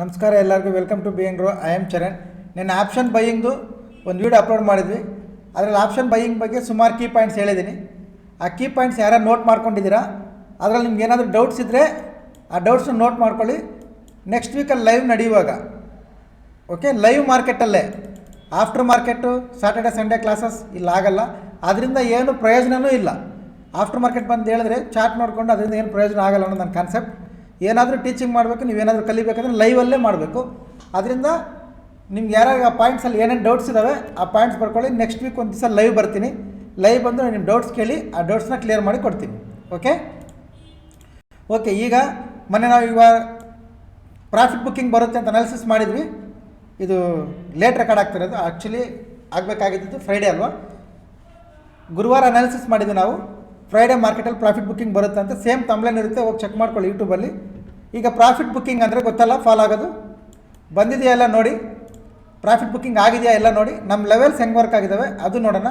ನಮಸ್ಕಾರ ಎಲ್ಲರಿಗೂ welcome to being row I am Charan ನಿನ್ನ ಆಪ್ಷನ್ ಬೈಯಿಂಗ್ದು ಒಂದು ವೀಡಿಯೋ ಅಪ್ಲೋಡ್ ಮಾಡಿದ್ವಿ. ಅದರಲ್ಲಿ ಆಪ್ಷನ್ ಬೈಯಿಂಗ್ ಬಗ್ಗೆ ಸುಮಾರು ಕೀ ಪಾಯಿಂಟ್ಸ್ ಹೇಳಿದ್ದೀನಿ. ಆ ಕೀ ಪಾಯಿಂಟ್ಸ್ ಯಾರು ನೋಟ್ ಮಾಡ್ಕೊಂಡಿದ್ದೀರಾ? ಅದರಲ್ಲಿ ನಿಮ್ಗೆ ಏನಾದರೂ ಡೌಟ್ಸ್ ಇದ್ದರೆ ಆ ಡೌಟ್ಸ್ನ ನೋಟ್ ಮಾಡ್ಕೊಳ್ಳಿ. ನೆಕ್ಸ್ಟ್ ವೀಕಲ್ಲಿ ಲೈವ್ ನಡೆಯುವಾಗ. Okay live ಮಾರ್ಕೆಟಲ್ಲೇ after market Saturday Sunday classes ಇಲ್ಲ, ಆಗಲ್ಲ. ಅದರಿಂದ ಏನು ಪ್ರಯೋಜನವೂ ಇಲ್ಲ. ಆಫ್ಟರ್ ಮಾರ್ಕೆಟ್ ಬಂದು ಹೇಳಿದ್ರೆ ಚಾಟ್ ನೋಡಿಕೊಂಡು ಅದರಿಂದ ಏನು ಪ್ರಯೋಜನ ಆಗಲ್ಲ ಅನ್ನೋ ನನ್ನ ಕಾನ್ಸೆಪ್ಟ್ ಏನಾದರೂ ಟೀಚಿಂಗ್ ಮಾಡಬೇಕು ನೀವೇನಾದರೂ ಕಲಿಬೇಕಂದ್ರೆ ಲೈವಲ್ಲೇ ಮಾಡಬೇಕು. ಅದರಿಂದ ನಿಮ್ಗೆ ಯಾರ್ಯಾರು ಆ ಪಾಯಿಂಟ್ಸಲ್ಲಿ ಏನೇನು ಡೌಟ್ಸ್ ಇದ್ದಾವೆ ಆ ಪಾಯಿಂಟ್ಸ್ ಬರ್ಕೊಳ್ಳಿ. ನೆಕ್ಸ್ಟ್ ವೀಕ್ ಒಂದು ದಿವಸ ಲೈವ್ ಬರ್ತೀನಿ. ಲೈವ್ ಬಂದು ನಿಮ್ಮ ಡೌಟ್ಸ್ ಕೇಳಿ, ಆ ಡೌಟ್ಸ್ನ ಕ್ಲಿಯರ್ ಮಾಡಿ ಕೊಡ್ತೀನಿ. ಓಕೆ ಓಕೆ ಈಗ ಮೊನ್ನೆ ನಾವು ಇವಾಗ ಪ್ರಾಫಿಟ್ ಬುಕ್ಕಿಂಗ್ ಬರುತ್ತೆ ಅಂತ ಅನಾಲಿಸಿಸ್ ಮಾಡಿದ್ವಿ. ಇದು ಲೇಟ್ ರೆಕಾರ್ಡ್ ಆಗ್ತಿರೋದು. ಆ್ಯಕ್ಚುಲಿ ಆಗಬೇಕಾಗಿದ್ದು ಫ್ರೈಡೇ ಅಲ್ವಾ? ಗುರುವಾರ ಅನಾಲಿಸಿಸ್ ಮಾಡಿದ್ವಿ ನಾವು. ಫ್ರೈಡೇ ಮಾರ್ಕೆಟಲ್ಲಿ ಪ್ರಾಫಿಟ್ ಬುಕ್ಕಿಂಗ್ ಬರುತ್ತೆ ಅಂತ ಸೇಮ್ ತಮ್ಲೇನ್ ಇರುತ್ತೆ, ಹೋಗಿ ಚೆಕ್ ಮಾಡ್ಕೊಳ್ಳಿ ಯೂಟ್ಯೂಬಲ್ಲಿ ಈಗ ಪ್ರಾಫಿಟ್ ಬುಕ್ಕಿಂಗ್ ಅಂದರೆ ಗೊತ್ತಲ್ಲ ಫಾಲ್ ಆಗೋದು. ಬಂದಿದೆಯಾ ಎಲ್ಲ ನೋಡಿ? ಪ್ರಾಫಿಟ್ ಬುಕ್ಕಿಂಗ್ ಆಗಿದೆಯಾ ಎಲ್ಲ ನೋಡಿ? ನಮ್ಮ ಲೆವೆಲ್ಸ್ ಹೆಂಗೆ ವರ್ಕ್ ಆಗಿದ್ದಾವೆ ಅದು ನೋಡೋಣ.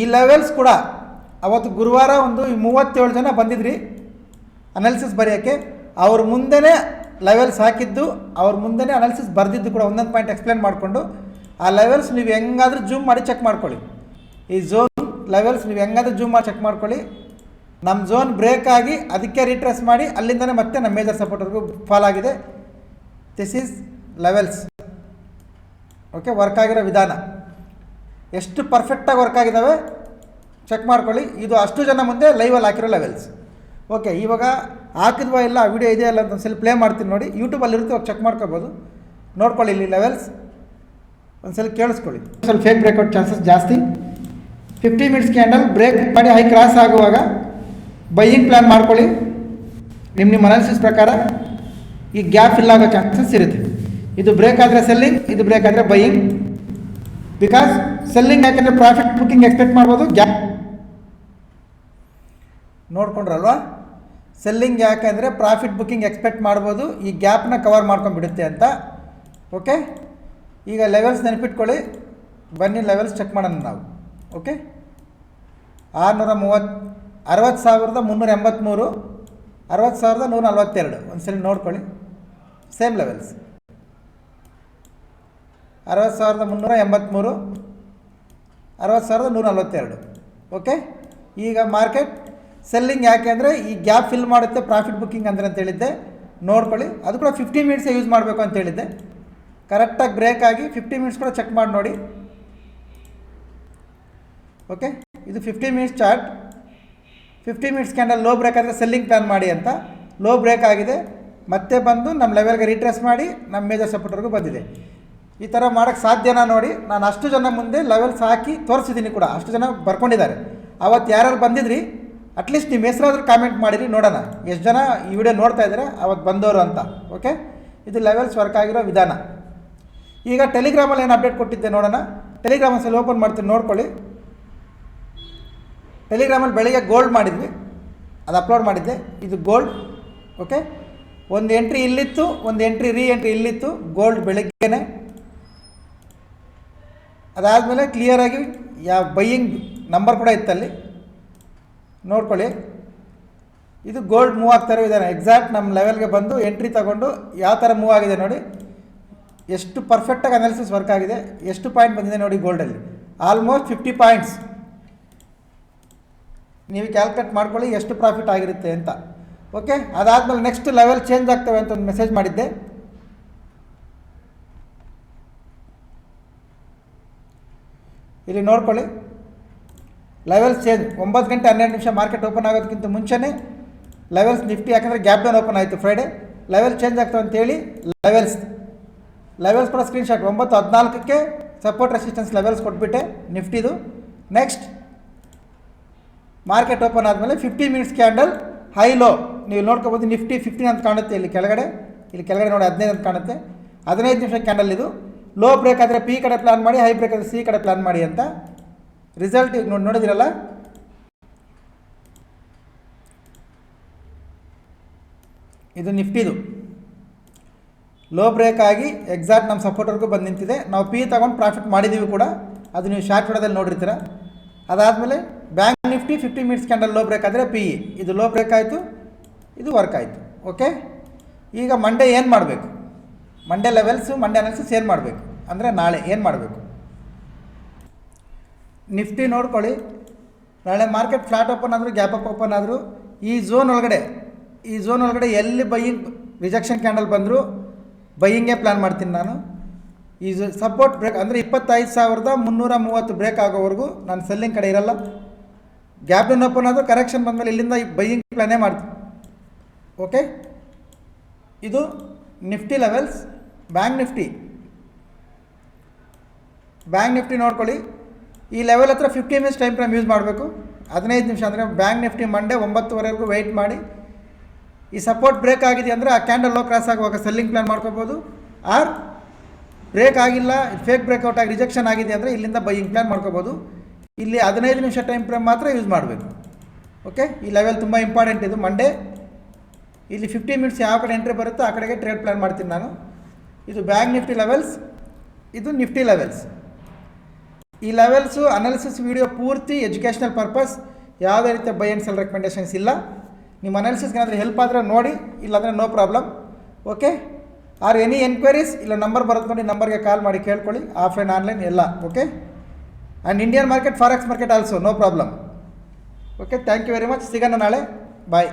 ಈ ಲೆವೆಲ್ಸ್ ಕೂಡ ಅವತ್ತು ಗುರುವಾರ ಒಂದು ಮೂವತ್ತೇಳು ಜನ ಬಂದಿದ್ರಿ ಅನಾಲಿಸಿಸ್ ಬರೆಯೋಕ್ಕೆ. ಅವ್ರ ಮುಂದೆನೇ ಲೆವೆಲ್ಸ್ ಹಾಕಿದ್ದು, ಅವ್ರ ಮುಂದೆನೇ ಅನಾಲಿಸಿಸ್ ಬರೆದಿದ್ದು ಕೂಡ ಒಂದೊಂದು ಪಾಯಿಂಟ್ ಎಕ್ಸ್ಪ್ಲೇನ್ ಮಾಡಿಕೊಂಡು. ಆ ಲೆವೆಲ್ಸ್ ನೀವು ಹೆಂಗಾದ್ರೂ ಜೂಮ್ ಮಾಡಿ ಚೆಕ್ ಮಾಡ್ಕೊಳ್ಳಿ. ಈ ಝೋನ್ ಲೆವೆಲ್ಸ್ ನೀವು ಹೆಂಗಾದ್ರೂ ಜೂಮ್ ಮಾಡಿ ಚೆಕ್ ಮಾಡ್ಕೊಳ್ಳಿ. ನಮ್ಮ ಝೋನ್ ಬ್ರೇಕ್ ಆಗಿ ಅದಕ್ಕೆ ರಿಟ್ರೆಸ್ ಮಾಡಿ, ಅಲ್ಲಿಂದನೇ ಮತ್ತೆ ನಮ್ಮ ಮೇಜರ್ ಸಪೋರ್ಟ್ವರೆಗೂ ಫಾಲ್ ಆಗಿದೆ. This is levels okay work ಆಗಿರೋ ವಿಧಾನ. ಎಷ್ಟು ಪರ್ಫೆಕ್ಟಾಗಿ ವರ್ಕ್ ಆಗಿದ್ದಾವೆ ಚೆಕ್ ಮಾಡ್ಕೊಳ್ಳಿ. ಇದು ಅಷ್ಟು ಜನ ಮುಂದೆ ಲೈವಲ್ಲಿ ಹಾಕಿರೋ ಲೆವೆಲ್ಸ್ ಓಕೆ ಇವಾಗ ಹಾಕಿದ್ವಾ ಇಲ್ಲ ವಿಡಿಯೋ ಇದೆಯಾ ಇಲ್ಲ ಅಂತ ಸ್ವಲ್ಪ ಪ್ಲೇ ಮಾಡ್ತೀನಿ ನೋಡಿ. ಯೂಟ್ಯೂಬಲ್ಲಿ ಇರುತ್ತೆ ಅವಾಗ ಚೆಕ್ ಮಾಡ್ಕೋಬೋದು. ನೋಡ್ಕೊಳ್ಳಿ ಇಲ್ಲಿ ಲೆವೆಲ್ಸ್ ಒಂದ್ಸಲ ಕೇಳಿಸ್ಕೊಳ್ಳಿ. ಸ್ವಲ್ಪ ಫೇಕ್ ಬ್ರೇಕ್ಔಟ್ ಚಾನ್ಸಸ್ ಜಾಸ್ತಿ. ಫಿಫ್ಟಿ ಮಿನಿಟ್ಸ್ ಕ್ಯಾಂಡಲ್ ಬ್ರೇಕ್ ಮಾಡಿ ಹೈ ಕ್ರಾಸ್ ಆಗುವಾಗ ಬೈಯಿಂಗ್ ಪ್ಲ್ಯಾನ್ ಮಾಡ್ಕೊಳ್ಳಿ. ನಿಮ್ಮ ನಿಮ್ಮ ಅನಾಲಿಸಿಸ್ ಪ್ರಕಾರ ಈ ಗ್ಯಾಪ್ ಇಲ್ಲ ಆಗೋ ಚಾನ್ಸಸ್ ಇರುತ್ತೆ. ಇದು ಬ್ರೇಕ್ ಆದರೆ ಸೆಲ್ಲಿಂಗ್ ಇದು ಬ್ರೇಕ್ ಆದರೆ ಬೈಯಿಂಗ್ ಬಿಕಾಸ್ ಸೆಲ್ಲಿಂಗ್ ಯಾಕೆಂದರೆ ಪ್ರಾಫಿಟ್ ಬುಕ್ಕಿಂಗ್ ಎಕ್ಸ್ಪೆಕ್ಟ್ ಮಾಡ್ಬೋದು ಗ್ಯಾಪ್ ನೋಡ್ಕೊಂಡ್ರಲ್ವಾ? ಸೆಲ್ಲಿಂಗ್ ಯಾಕೆಂದರೆ ಪ್ರಾಫಿಟ್ ಬುಕ್ಕಿಂಗ್ ಎಕ್ಸ್ಪೆಕ್ಟ್ ಮಾಡ್ಬೋದು, ಈ ಗ್ಯಾಪ್ನ ಕವರ್ ಮಾಡ್ಕೊಂಡ್ಬಿಡುತ್ತೆ ಅಂತ. ಓಕೆ ಈಗ ಲೆವೆಲ್ಸ್ ನೆನಪಿಟ್ಕೊಳ್ಳಿ. ಬನ್ನಿ ಲೆವೆಲ್ಸ್ ಚೆಕ್ ಮಾಡೋಣ ನಾವು. ಓಕೆ? ಆರುನೂರ ಮೂವತ್ತು ಅರವತ್ತು ಸಾವಿರದ ಮುನ್ನೂರ ಎಂಬತ್ತ್ಮೂರು ಅರವತ್ತು ಸಾವಿರದ ನೂರ ನಲ್ವತ್ತೆರಡು. ಒಂದ್ಸಲ ನೋಡ್ಕೊಳ್ಳಿ. ಸೇಮ್ ಲೆವೆಲ್ಸ್ ಅರವತ್ತು ಸಾವಿರದ ಮುನ್ನೂರ ಎಂಬತ್ತ್ಮೂರು ಅರವತ್ತು ಸಾವಿರದ ನೂರ ನಲ್ವತ್ತೆರಡು. ಓಕೆ? ಈಗ ಮಾರ್ಕೆಟ್ ಸೆಲ್ಲಿಂಗ್ ಯಾಕೆ ಅಂದರೆ ಈ ಗ್ಯಾಪ್ ಫಿಲ್ ಮಾಡುತ್ತೆ, ಪ್ರಾಫಿಟ್ ಬುಕ್ಕಿಂಗ್ ಅಂದ್ರೆ ಅಂತ ಹೇಳಿದ್ದೆ. ನೋಡ್ಕೊಳ್ಳಿ. ಅದು ಕೂಡ ಫಿಫ್ಟಿ ಮಿನಿಟ್ಸೇ ಯೂಸ್ ಮಾಡಬೇಕು ಅಂತ ಹೇಳಿದ್ದೆ. ಕರೆಕ್ಟಾಗಿ ಬ್ರೇಕ್ ಆಗಿ ಫಿಫ್ಟಿ ಮಿನಿಟ್ಸ್ ಕೂಡ ಚೆಕ್ ಮಾಡಿ ನೋಡಿ. ಓಕೆ ಇದು fifty minutes chart fifty minutes candle low break ಆದರೆ ಸೆಲ್ಲಿಂಗ್ ಪ್ಲಾನ್ ಮಾಡಿ ಅಂತ. ಲೋ ಬ್ರೇಕ್ ಆಗಿದೆ. ಮತ್ತೆ ಬಂದು ನಮ್ಮ ಲೆವೆಲ್ಗೆ ರಿಟ್ರೆಸ್ ಮಾಡಿ ನಮ್ಮ ಮೇಜರ್ ಸಪೋರ್ಟ್ವರೆಗೂ ಬಂದಿದೆ. ಈ ಥರ ಮಾಡೋಕ್ಕೆ ಸಾಧ್ಯನಾ ನೋಡಿ. ನಾನು ಅಷ್ಟು ಜನ ಮುಂದೆ ಲೆವೆಲ್ಸ್ ಹಾಕಿ ತೋರಿಸಿದ್ದೀನಿ ಕೂಡ. ಅಷ್ಟು ಜನ ಬರ್ಕೊಂಡಿದ್ದಾರೆ. ಅವತ್ತು ಯಾರ್ಯಾರು ಬಂದಿದ್ರಿ? ಅಟ್ಲೀಸ್ಟ್ ನಿಮ್ಮ ಹೆಸರಾದ್ರೂ ಕಾಮೆಂಟ್ ಮಾಡಿರಿ, ನೋಡೋಣ. ಎಷ್ಟು ಜನ ಈ ವಿಡಿಯೋ ನೋಡ್ತಾ ಇದ್ದಾರೆ ಅವತ್ತು ಬಂದವರು ಅಂತ. ಓಕೆ ಇದು ಲೆವೆಲ್ಸ್ ವರ್ಕ್ ಆಗಿರೋ ವಿಧಾನ. ಈಗ ಟೆಲಿಗ್ರಾಮಲ್ಲಿ ಏನು ಅಪ್ಡೇಟ್ ಕೊಟ್ಟಿದ್ದೆ ನೋಡೋಣ. ಟೆಲಿಗ್ರಾಮ್ ಸಲ ಓಪನ್ ಮಾಡ್ತೀನಿ, ನೋಡ್ಕೊಳ್ಳಿ. ಟೆಲಿಗ್ರಾಮಲ್ಲಿ ಬೆಳಿಗ್ಗೆ ಗೋಲ್ಡ್ ಮಾಡಿದ್ವಿ. ಅದು ಅಪ್ಲೋಡ್ ಮಾಡಿದ್ದೆ. ಇದು ಗೋಲ್ಡ್ ಓಕೆ ಒಂದು ಎಂಟ್ರಿ ಇಲ್ಲಿತ್ತು, ಒಂದು ಎಂಟ್ರಿ ರೀ ಎಂಟ್ರಿ ಇಲ್ಲಿತ್ತು ಗೋಲ್ಡ್ ಬೆಳಗ್ಗೆನೆ. ಅದಾದಮೇಲೆ ಕ್ಲಿಯರಾಗಿ ಯಾವ ಬೈಯಿಂಗ್ ನಂಬರ್ ಕೂಡ ಇತ್ತಲ್ಲಿ. ನೋಡ್ಕೊಳ್ಳಿ. ಇದು ಗೋಲ್ಡ್ ಮೂವ್ ಆಗ್ತಾ ಇರೋ ವಿಧಾನ. ಎಕ್ಸಾಕ್ಟ್ ನಮ್ಮ ಲೆವೆಲ್ಗೆ ಬಂದು ಎಂಟ್ರಿ ತಗೊಂಡು ಯಾವ ಥರ ಮೂವ್ ಆಗಿದೆ ನೋಡಿ. ಎಷ್ಟು ಪರ್ಫೆಕ್ಟಾಗಿ ಅನಾಲಿಸಿಸ್ ವರ್ಕ್ ಆಗಿದೆ. ಎಷ್ಟು ಪಾಯಿಂಟ್ ಬಂದಿದೆ ನೋಡಿ ಗೋಲ್ಡಲ್ಲಿ ಆಲ್ಮೋಸ್ಟ್ ಫಿಫ್ಟಿ ಪಾಯಿಂಟ್ಸ್ ನೀವು ಕ್ಯಾಲ್ಕುಲೇಟ್ ಮಾಡ್ಕೊಳ್ಳಿ ಎಷ್ಟು ಪ್ರಾಫಿಟ್ ಆಗಿರುತ್ತೆ ಅಂತ. ಓಕೆ ಅದಾದಮೇಲೆ ನೆಕ್ಸ್ಟ್ ಲೆವೆಲ್ ಚೇಂಜ್ ಆಗ್ತವೆ ಅಂತ ಒಂದು ಮೆಸೇಜ್ ಮಾಡಿದ್ದೆ. ಇಲ್ಲಿ ನೋಡ್ಕೊಳ್ಳಿ. ಲೆವೆಲ್ಸ್ ಚೇಂಜ್ ಒಂಬತ್ತು ಗಂಟೆ ಹನ್ನೆರಡು ನಿಮಿಷ ಮಾರ್ಕೆಟ್ ಓಪನ್ ಆಗೋದಕ್ಕಿಂತ ಮುಂಚೆನೇ ಲೆವೆಲ್ಸ್ ನಿಫ್ಟಿ ಯಾಕಂದರೆ ಗ್ಯಾಪ್ ಡೌನ್ ಓಪನ್ ಆಯಿತು ಫ್ರೈಡೇ ಲೆವೆಲ್ ಚೇಂಜ್ ಆಗ್ತವೆ ಅಂತೇಳಿ ಲೆವೆಲ್ಸ್ ಲೆವೆಲ್ಸ್ ಕೂಡ ಸ್ಕ್ರೀನ್ಶಾಟ್ ಒಂಬತ್ತು ಹದಿನಾಲ್ಕಕ್ಕೆ ಸಪೋರ್ಟ್ ರೆಸಿಸ್ಟೆನ್ಸ್ ಲೆವೆಲ್ಸ್ ಕೊಟ್ಬಿಟ್ಟೆ ನಿಫ್ಟಿದು ನೆಕ್ಸ್ಟ್ ಮಾರ್ಕೆಟ್ ಓಪನ್ ಆದಮೇಲೆ fifty minutes candle high low ನೀವು ನೋಡ್ಕೋಬೋದು ನಿಫ್ಟಿ ಫಿಫ್ಟೀನ್ ಅಂತ ಕಾಣುತ್ತೆ ಇಲ್ಲಿ ಕೆಳಗಡೆ. ಇಲ್ಲಿ ಕೆಳಗಡೆ ನೋಡಿ ಹದಿನೈದು ಅಂತ ಕಾಣುತ್ತೆ. ಹದಿನೈದು ನಿಮಿಷ ಕ್ಯಾಂಡಲ್ ಇದು. ಲೋ ಬ್ರೇಕ್ ಆದರೆ ಪಿ ಕಡೆ ಪ್ಲಾನ್ ಮಾಡಿ ಹೈ ಬ್ರೇಕ್ ಆದರೆ ಸಿ ಕಡೆ ಪ್ಲಾನ್ ಮಾಡಿ ಅಂತ. ರಿಸಲ್ಟ್ ಈಗ ನೋಡಿ, ನೋಡಿದಿರಲ್ಲ? ಇದು ನಿಫ್ಟಿದು. ಲೋ ಬ್ರೇಕ್ ಆಗಿ ಎಕ್ಸಾಕ್ಟ್ ನಮ್ಮ ಸಪೋರ್ಟ್ವರೆಗೂ ಬಂದು ನಿಂತಿದೆ. ನಾವು ಪಿ ತಗೊಂಡು ಪ್ರಾಫಿಟ್ ಮಾಡಿದ್ದೀವಿ ಕೂಡ. ಅದು ನೀವು ಶಾರ್ಟ್ ವಿಡೋದಲ್ಲಿ ನೋಡಿರ್ತೀರ. ಅದಾದಮೇಲೆ Bank Nifty fifty minutes candle low break ಆದರೆ ಪಿ ಇ ಇದು ಲೋ ಬ್ರೇಕ್ ಆಯಿತು, ಇದು ವರ್ಕ್ ಆಯಿತು, ಓಕೆ? ಈಗ ಮಂಡೇ ಏನು ಮಾಡಬೇಕು? ಮಂಡೇ ಲೆವೆಲ್ಸು ಮಂಡೇ ಅನಾಲಿಸಿಸ್ ಏನು ಮಾಡಬೇಕು? ಅಂದರೆ ನಾಳೆ ಏನು ಮಾಡಬೇಕು? ನಿಫ್ಟಿ ನೋಡ್ಕೊಳ್ಳಿ. ನಾಳೆ ಮಾರ್ಕೆಟ್ ಫ್ಲಾಟ್ ಓಪನ್ ಆದರೂ ಗ್ಯಾಪ್ ಅಪ್ ಓಪನ್ ಆದರೂ, ಈ ಝೋನ್ ಒಳಗಡೆ, ಈ ಝೋನ್ ಒಳಗಡೆ ಎಲ್ಲಿ ಬೈಯಿಂಗ್ ರಿಜೆಕ್ಷನ್ ಕ್ಯಾಂಡಲ್ ಬಂದರೂ ಬೈಯಿಂಗೇ ಪ್ಲ್ಯಾನ್ ಮಾಡ್ತೀನಿ ನಾನು. ಈ ಸಪೋರ್ಟ್ ಬ್ರೇಕ್ ಅಂದರೆ ಇಪ್ಪತ್ತೈದು ಸಾವಿರದ ಮುನ್ನೂರ ಮೂವತ್ತು ಬ್ರೇಕ್ ಆಗೋವರೆಗೂ ನಾನು ಸೆಲ್ಲಿಂಗ್ ಕಡೆ ಇರಲ್ಲ. ಗ್ಯಾಪ್ ಡೌನ್ ಓಪನ್ ಆದರೂ ಕರೆಕ್ಷನ್ ಬಂದಮೇಲೆ ಇಲ್ಲಿಂದ ಬೈಯಿಂಗ್ ಪ್ಲಾನೇ ಮಾಡ್ತೀನಿ. ಓಕೆ ಇದು Nifty levels Bank Nifty Bank Nifty ನೋಡ್ಕೊಳ್ಳಿ. ಈ ಲೆವೆಲ್ ಹತ್ರ fifty minutes time frame use ಮಾಡಬೇಕು. ಹದಿನೈದು ನಿಮಿಷ ಅಂದರೆ ಬ್ಯಾಂಕ್ ನಿಫ್ಟಿ ಮಂಡೇ ಒಂಬತ್ತುವರೆವರೆಗೂ ವೆಯ್ಟ್ ಮಾಡಿ. ಈ ಸಪೋರ್ಟ್ ಬ್ರೇಕ್ ಆಗಿದೆ ಅಂದರೆ ಆ ಕ್ಯಾಂಡಲ್ ಲೋ ಕ್ರಾಸ್ ಆಗುವಾಗ ಸೆಲ್ಲಿಂಗ್ ಪ್ಲಾನ್ ಮಾಡ್ಕೋಬೋದು. ಆರ್ ಬ್ರೇಕ್ ಆಗಿಲ್ಲ ಫೇಕ್ ಬ್ರೇಕ್ಔಟ್ ಆಗಿ ರಿಜೆಕ್ಷನ್ ಆಗಿದೆ ಅಂದರೆ ಇಲ್ಲಿಂದ ಬೈಯಿಂಗ್ ಪ್ಲಾನ್ ಮಾಡ್ಕೋಬೋದು. ಇಲ್ಲಿ ಹದಿನೈದು ನಿಮಿಷ ಟೈಮ್ ಫ್ರೇಮ್ ಮಾತ್ರ ಯೂಸ್ ಮಾಡಬೇಕು. ಓಕೆ ಈ ಲೆವೆಲ್ ತುಂಬ ಇಂಪಾರ್ಟೆಂಟ್ ಇದು. ಮಂಡೇ ಇಲ್ಲಿ ಫಿಫ್ಟಿ ಮಿನಿಟ್ಸ್ ಯಾವ ಕಡೆ ಎಂಟ್ರಿ ಬರುತ್ತೋ ಆ ಕಡೆಗೆ ಟ್ರೇಡ್ ಪ್ಲಾನ್ ಮಾಡ್ತೀನಿ ನಾನು. ಇದು ಬ್ಯಾಂಕ್ ನಿಫ್ಟಿ ಲೆವೆಲ್ಸ್ ಇದು ನಿಫ್ಟಿ ಲೆವೆಲ್ಸ್ ಈ ಲೆವೆಲ್ಸು ಅನಾಲಿಸಿಸ್ ವೀಡಿಯೋ ಪೂರ್ತಿ ಎಜುಕೇಷನಲ್ ಪರ್ಪಸ್ ಯಾವುದೇ ರೀತಿಯ ಬೈ ಆ್ಯಂಡ್ ಸೆಲ್ ರೆಕಮೆಂಡೇಷನ್ಸ್ ಇಲ್ಲ. ನಿಮ್ಮ ಅನಾಲಿಸಿಸ್ಗೆ ಏನಾದರೂ ಹೆಲ್ಪ್ ಆದರೆ ನೋಡಿ, ಇಲ್ಲಾಂದರೆ no problem okay or any enquiries ಇಲ್ಲ ನಂಬರ್ ಬರುತ್ತೆ ನೋಡಿ ನಂಬರ್ಗೆ ಕಾಲ್ ಮಾಡಿ ಕೇಳ್ಕೊಳ್ಳಿ. ಆಫ್ಲೈನ್ ಆನ್ಲೈನ್ ಎಲ್ಲ. Okay and Indian market forex market also no problem okay thank you very much ಸಿಗೋಣ ನಾಳೆ ಬಾಯ್